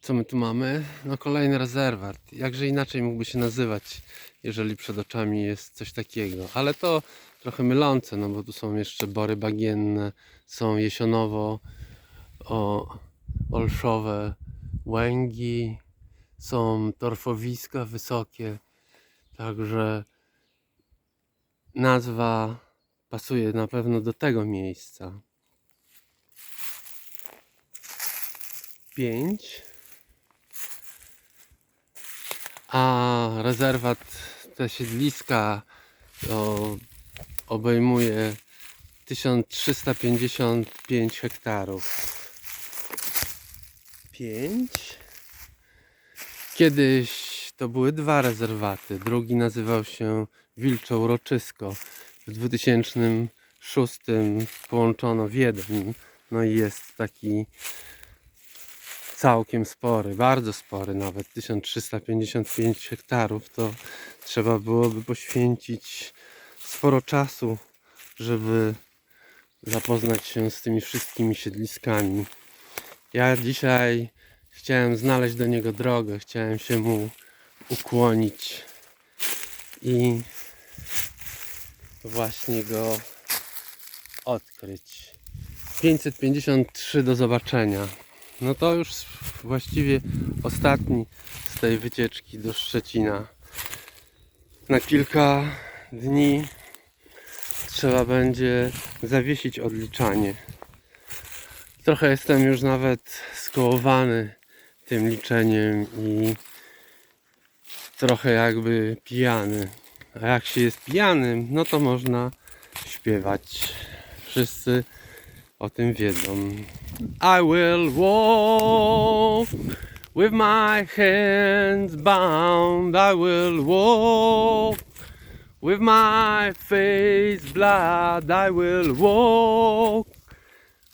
Co my tu mamy? No kolejny rezerwat. Jakże inaczej mógłby się nazywać, jeżeli przed oczami jest coś takiego. Ale to trochę mylące, no bo tu są jeszcze bory bagienne, są jesionowo, o, olszowe łęgi, są torfowiska wysokie. Także nazwa pasuje na pewno do tego miejsca. 5. A rezerwat, te siedliska to obejmuje 1355 hektarów. 5. Kiedyś to były dwa rezerwaty. Drugi nazywał się Wilcze Uroczysko. W 2006 połączono w jeden. No i jest taki całkiem spory, bardzo spory nawet, 1355 hektarów, to trzeba byłoby poświęcić sporo czasu, żeby zapoznać się z tymi wszystkimi siedliskami. Ja dzisiaj chciałem znaleźć do niego drogę, chciałem się mu ukłonić i właśnie go odkryć. 553 do zobaczenia. No to już właściwie ostatni z tej wycieczki do Szczecina. Na kilka dni trzeba będzie zawiesić odliczanie. Trochę jestem już nawet skołowany tym liczeniem i trochę jakby pijany. A jak się jest pijanym, no to można śpiewać. Wszyscy o tym wiedzą. I will walk with my hands bound. I will walk with my face blood. I will walk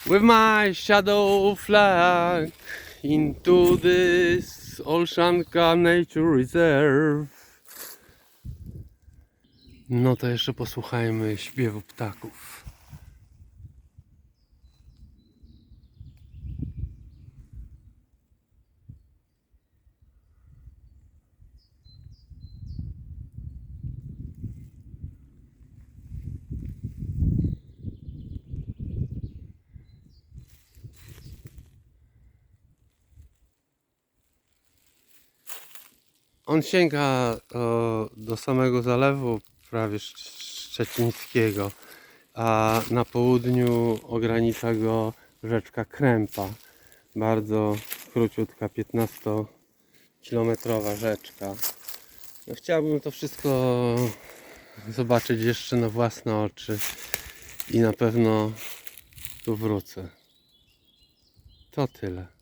with my shadow flag into this Olszanka Nature Reserve. No to jeszcze posłuchajmy śpiewu ptaków. On sięga o, do samego zalewu prawie Szcz- szczecińskiego, a na południu ogranicza go rzeczka Krępa. Bardzo króciutka, 15-kilometrowa rzeczka. No, chciałbym to wszystko zobaczyć jeszcze na własne oczy i na pewno tu wrócę. To tyle.